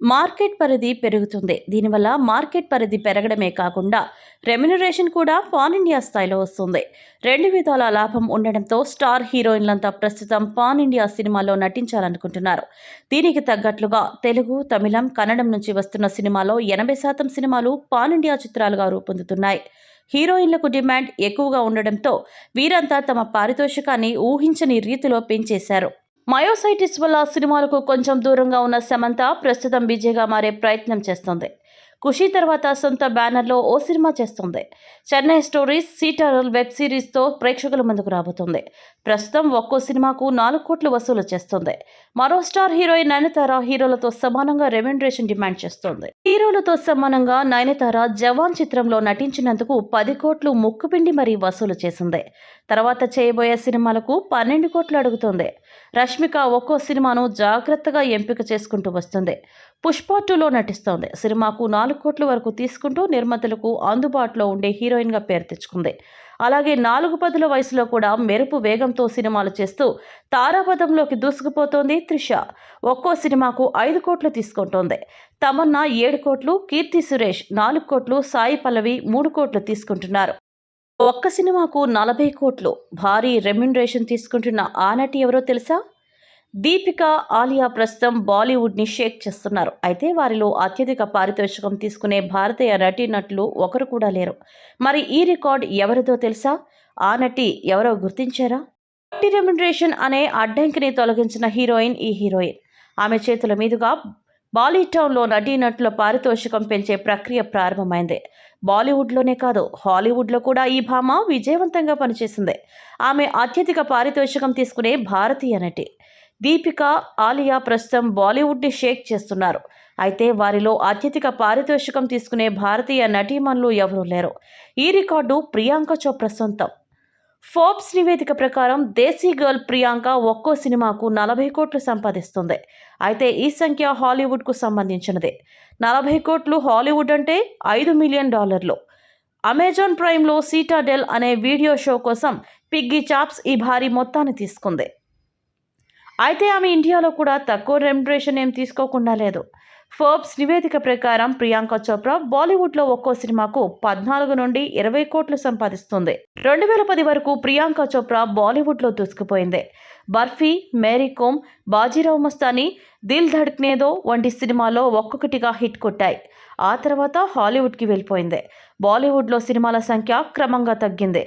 Market పరిధి పెరుగుతుంది. దీనివల్ల మార్కెట్ పరిధి పెరగడమే కాకుండా రెమ్యునరేషన్ కూడా పాన్ ఇండియా స్థాయిలో వస్తుంది. రెండు విధాల లాభం ఉండడంతో స్టార్ హీరోయిన్లంతా ప్రస్తుతం పాన్ ఇండియా సినిమాలో నటించాలనుకుంటున్నారు. దీనికి తగ్గట్లుగా తెలుగు తమిళం కన్నడం నుంచి వస్తున్న సినిమాలో ఎనభై శాతం సినిమాలు పాన్ ఇండియా చిత్రాలుగా రూపొందుతున్నాయి. హీరోయిన్లకు డిమాండ్ ఎక్కువగా ఉండడంతో వీరంతా తమ పారితోషికాన్ని ఊహించని రీతిలో పెంచేశారు. మయోసైటిస్ వల్ల సినిమాలకు కొంచెం దూరంగా ఉన్న సమంత ప్రస్తుతం బిజీగా మారే ప్రయత్నం చేస్తుంది. ఖుషి తర్వాత సొంత బ్యానర్లో ఓ సినిమా చేస్తుంది. చెన్నై స్టోరీస్ సీటారల్ వెబ్ సిరీస్తో ప్రేక్షకుల ముందుకు రాబోతుంది. ప్రస్తుతం ఒక్కో సినిమాకు నాలుగు కోట్లు వసూలు చేస్తుంది. మరో స్టార్ హీరోయిన్ నయనతార హీరోలతో సమానంగా రెమ్యునరేషన్ డిమాండ్ చేస్తుంది. హీరోలతో సమానంగా నయనతార జవాన్ చిత్రంలో నటించినందుకు పది కోట్లు ముక్కుపిండి మరీ వసూలు చేసింది. తర్వాత చేయబోయే సినిమాలకు పన్నెండు కోట్లు అడుగుతుంది. రష్మిక ఒక్కో సినిమాను జాగ్రత్తగా ఎంపిక చేసుకుంటూ వస్తుంది. పుష్ప టూలో నటిస్తోంది. సినిమాకు నాలుగు కోట్ల వరకు తీసుకుంటూ నిర్మాతలకు అందుబాటులో ఉండే హీరోయిన్గా పేరు తెచ్చుకుంది. అలాగే నాలుగు పదుల వయసులో కూడా మెరుపు వేగంతో సినిమాలు చేస్తూ తారాపథంలోకి దూసుకుపోతోంది త్రిష. ఒక్కో సినిమాకు ఐదు కోట్లు తీసుకుంటోంది. తమన్నా ఏడు కోట్లు కీర్తి సురేష్ నాలుగు కోట్లు సాయి పల్లవి మూడు కోట్లు తీసుకుంటున్నారు. ఒక్క సినిమాకు నలభై కోట్లు భారీ రెమ్యునరేషన్ తీసుకుంటున్న ఆ నటి ఎవరో తెలుసా? దీపిక ఆలియా ప్రస్తుతం బాలీవుడ్ని షేక్ చేస్తున్నారు. అయితే వారిలో అత్యధిక పారితోషికం తీసుకునే భారతీయ నటీనటులు ఒకరు కూడా లేరు. మరి ఈ రికార్డ్ ఎవరిదో తెలుసా? ఆ నటి ఎవరో గుర్తించారా? రెమ్యునరేషన్ అనే అడ్డంకిని తొలగించిన హీరోయిన్ ఈ హీరోయిన్. ఆమె చేతుల మీదుగా బాలీటౌన్లో నటీనటుల పారితోషికం పెంచే ప్రక్రియ ప్రారంభమైంది. బాలీవుడ్లోనే కాదు హాలీవుడ్లో కూడా ఈ భామ విజయవంతంగా పనిచేసింది. ఆమె అత్యధిక పారితోషికం తీసుకునే భారతీయ నటి దీపిక ఆలియా ప్రస్తుతం బాలీవుడ్ని షేక్ చేస్తున్నారు. అయితే వారిలో అత్యధిక పారితోషికం తీసుకునే భారతీయ నటీమణులు ఎవరూ లేరు. ఈ రికార్డు ప్రియాంక చోప్రా సొంతం. ఫోర్బ్స్ నివేదిక ప్రకారం దేశీ గర్ల్ ప్రియాంక ఒక్కో సినిమాకు నలభై కోట్లు సంపాదిస్తుంది. అయితే ఈ సంఖ్య హాలీవుడ్కు సంబంధించినదే. నలభై కోట్లు హాలీవుడ్ అంటే ఐదు మిలియన్ డాలర్లు. అమెజాన్ ప్రైమ్లో సీటాడెల్ అనే వీడియో షో కోసం పిగ్గీ చాప్స్ ఈ భారీ మొత్తాన్ని తీసుకుంది. అయితే ఆమె ఇండియాలో కూడా తక్కువ రెమ్యునరేషన్ ఏం తీసుకోకుండా లేదు. ఫోర్బ్స్ నివేదిక ప్రకారం ప్రియాంక చోప్రా బాలీవుడ్లో ఒక్కో సినిమాకు పద్నాలుగు నుండి ఇరవై కోట్లు సంపాదిస్తుంది. రెండు వేల పది వరకు ప్రియాంక చోప్రా బాలీవుడ్లో దూసుకుపోయింది. బర్ఫీ మేరీ కోమ్ బాజీరావు మస్తానీ దిల్ ధడ్క్నేదో వంటి సినిమాలో ఒక్కొక్కటిగా హిట్ కొట్టాయి. ఆ తర్వాత హాలీవుడ్కి వెళ్ళిపోయింది. బాలీవుడ్లో సినిమాల సంఖ్య క్రమంగా తగ్గింది.